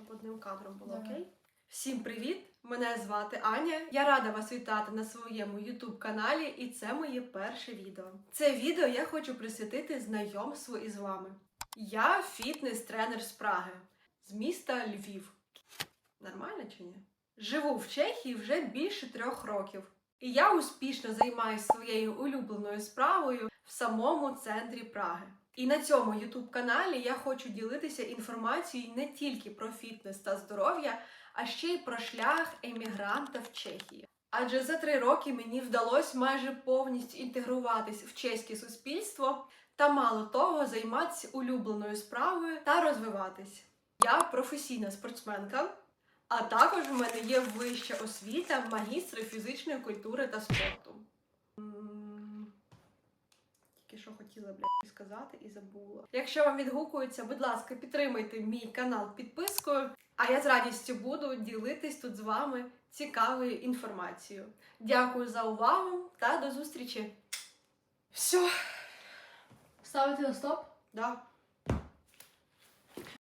щоб одним кадром було Давай. окей? Всім привіт! Мене звати Аня. Я рада вас вітати на своєму YouTube каналі, і це моє перше відео. Це відео я хочу присвятити знайомству із вами. Я фітнес-тренер з Праги, з міста Львів. Нормально чи ні? Живу в Чехії вже більше трьох років. І я успішно займаюся своєю улюбленою справою в самому центрі Праги. І на цьому youtube каналі я хочу ділитися інформацією не тільки про фітнес та здоров'я, а ще й про шлях емігранта в Чехії. Адже за три роки мені вдалося майже повністю інтегруватись в чеське суспільство та мало того займатися улюбленою справою та розвиватись. Я професійна спортсменка, а також в мене є вища освіта магістра фізичної культури та спорту. Тільки що хотіла блядь, сказати і забула. Якщо вам відгукується, будь ласка, підтримайте мій канал підпискою. А я з радістю буду ділитись тут з вами цікавою інформацією. Дякую за увагу та до зустрічі. Все, Ставити на стоп? да.